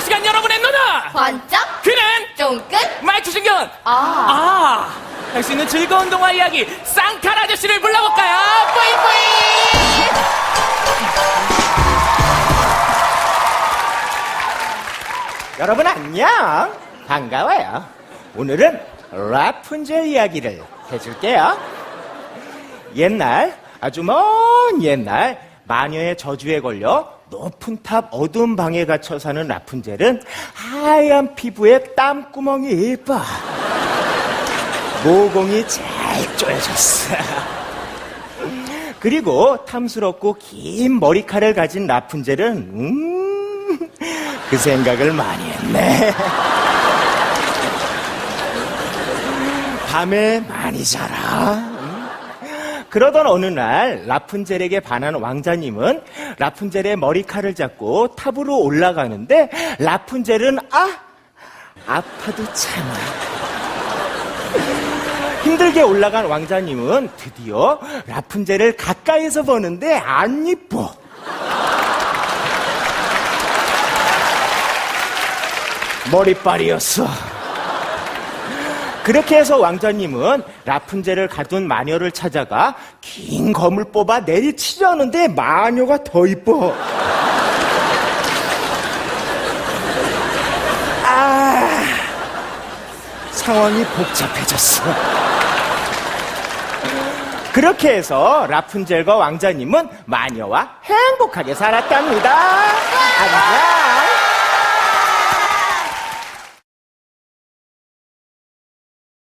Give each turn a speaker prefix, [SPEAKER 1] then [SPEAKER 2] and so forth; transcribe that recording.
[SPEAKER 1] 시간 여러분의 눈은
[SPEAKER 2] 번쩍,
[SPEAKER 1] 귀는
[SPEAKER 2] 쫑긋,
[SPEAKER 1] 말투 신경
[SPEAKER 2] 아.
[SPEAKER 1] 아, 할 수 있는 즐거운 동화 이야기 쌍칼 아저씨를 불러볼까요? 뿌잉뿌잉!
[SPEAKER 3] 여러분 안녕! 반가워요. 오늘은 라푼젤 이야기를 해줄게요. 옛날 아주 먼 옛날 마녀의 저주에 걸려 높은 탑 어두운 방에 갇혀 사는 라푼젤은 하얀 피부에 땀구멍이 예뻐 모공이 잘 쪼여졌어 그리고 탐스럽고 긴 머리칼을 가진 라푼젤은 음, 그 생각을 많이 했네. 밤에 많이 자라. 음. 그러던 어느 날 라푼젤에게 반한 왕자님은 라푼젤의 머리칼을 잡고 탑으로 올라가는데 라푼젤은 아 아파도 참아. 힘들게 올라간 왕자님은 드디어 라푼젤을 가까이서 보는데 안 이뻐. 머리빨이었어. 그렇게 해서 왕자님은 라푼젤을 가둔 마녀를 찾아가 긴 검을 뽑아 내리치려는데 마녀가 더 이뻐. 아, 상황이 복잡해졌어. 그렇게 해서 라푼젤과 왕자님은 마녀와 행복하게 살았답니다.